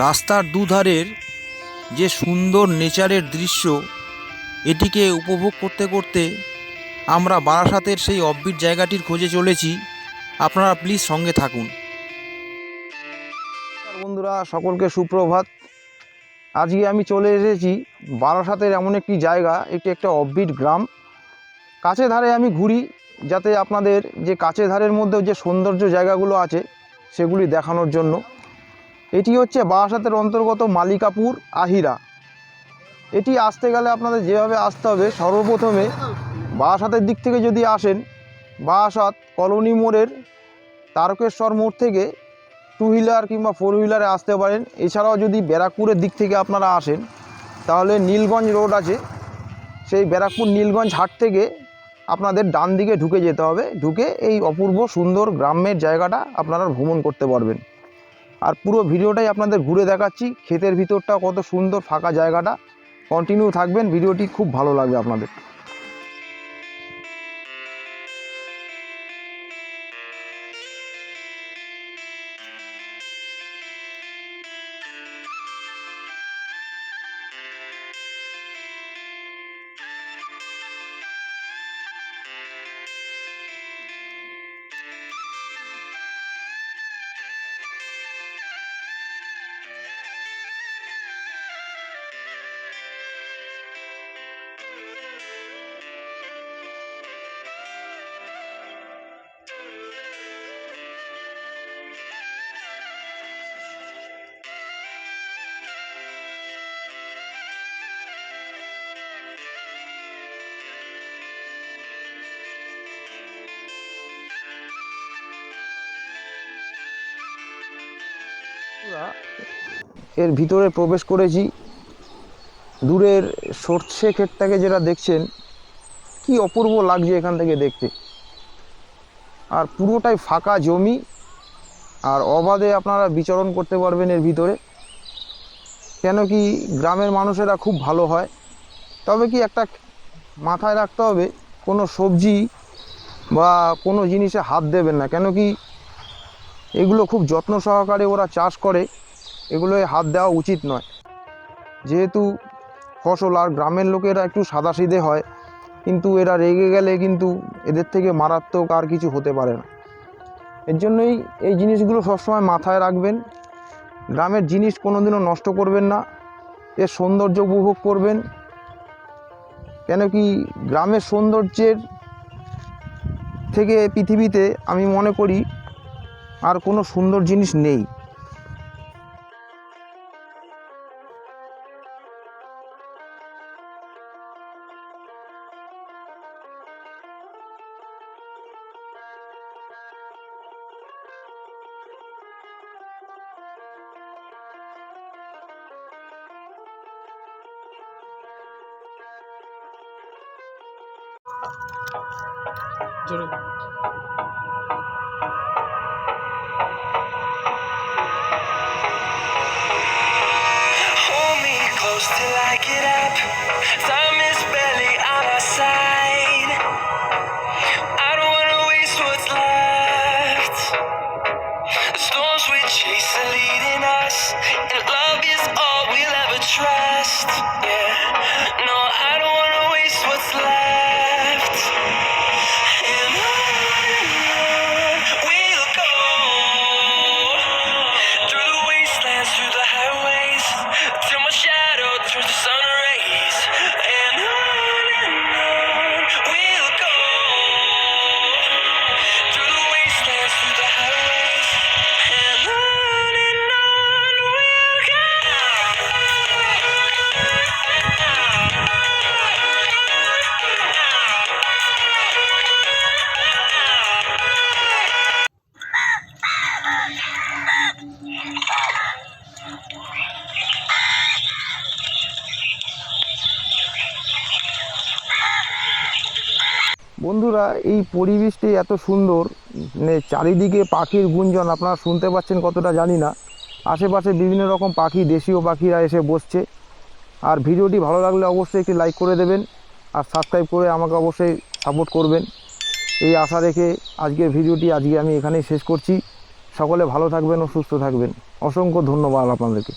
রাস্তার দুধারের যে সুন্দর নেচারের দৃশ্য, এটিকে উপভোগ করতে করতে আমরা বারাসাতের সেই অব্বিট জায়গাটির খোঁজে চলেছি। আপনারা প্লিজ সঙ্গে থাকুন। বন্ধুরা, সকলকে সুপ্রভাত। আজকে আমি চলে এসেছি বারাসাতের এমন একটি জায়গা, এটি একটা অব্বিট গ্রাম। কাছে ধারে আমি ঘুরি, যাতে আপনাদের যে কাছে ধারের মধ্যে যে সৌন্দর্য জায়গাগুলো আছে, সেগুলি দেখানোর জন্য। এটি হচ্ছে বারাসাতের অন্তর্গত মালিকাপুর আহিরা। এটি আসতে গেলে আপনাদের যেভাবে আসতে হবে, সর্বপ্রথমে বারাসাতের দিক থেকে যদি আসেন, বারাসাত কলোনি মোড়ের তারকেশ্বর মোড় থেকে টু হুইলার কিংবা ফোর হুইলারে আসতে পারেন। এছাড়াও যদি ব্যারাকপুরের দিক থেকে আপনারা আসেন, তাহলে নীলগঞ্জ রোড আছে। সেই ব্যারাকপুর নীলগঞ্জ হাট থেকে আপনাদের ডান দিকে ঢুকে যেতে হবে। ঢুকে এই অপূর্ব সুন্দর গ্রামের জায়গাটা আপনারা ভ্রমণ করতে পারবেন। আর পুরো ভিডিওটাই আপনাদের ঘুরে দেখাচ্ছি। ক্ষেতের ভিতরটা কত সুন্দর ফাঁকা জায়গাটা। কন্টিনিউ থাকবেন, ভিডিওটি খুব ভালো লাগবে আপনাদের। বন্ধুরা, এর ভিতরে প্রবেশ করেছি। দূরের সর্ষে ক্ষেতটাকে যেটা দেখছেন কি অপূর্ব লাগছে এখান থেকে দেখতে। আর পুরোটাই ফাঁকা জমি আর অবাধে আপনারা বিচরণ করতে পারবেন এর ভিতরে। কেন কি গ্রামের মানুষেরা খুব ভালো হয়। তবে কি একটা মাথায় রাখতে হবে কোনো সবজি বা কোনো জিনিসে হাত দেবেন না। কেন কি এগুলো খুব যত্ন সহকারে ওরা চাষ করে এগুলোয় হাত দেওয়া উচিত নয়। যেহেতু ফসল আর গ্রামের লোকেরা একটু সাদাসিধে হয়, কিন্তু এরা রেগে গেলে কিন্তু এদের থেকে মারাত্মক আর কিছু হতে পারে না। এর জন্যই এই জিনিসগুলো সবসময় মাথায় রাখবেন। গ্রামের জিনিস কোনোদিনও নষ্ট করবেন না, এর সৌন্দর্য উপভোগ করবেন। কেন কি গ্রামের সৌন্দর্যের থেকে পৃথিবীতে আমি মনে করি আর কোনো সুন্দর জিনিস নেই। Hold till I get up. বন্ধুরা, এই পরিবেশটি এত সুন্দর। মানে চারিদিকে পাখির গুঞ্জন, আপনারা শুনতে পাচ্ছেন কতটা জানি না। আশেপাশে বিভিন্ন রকম পাখি, দেশীয় পাখিরা এসে বসছে। আর ভিডিওটি ভালো লাগলে অবশ্যই একটি লাইক করে দেবেন আর সাবস্ক্রাইব করে আমাকে অবশ্যই সাপোর্ট করবেন। এই আশা রেখে আজকের ভিডিওটি আজকে আমি এখানেই শেষ করছি। সকলে ভালো থাকবেন ও সুস্থ থাকবেন। অসংখ্য ধন্যবাদ আপনাদেরকে।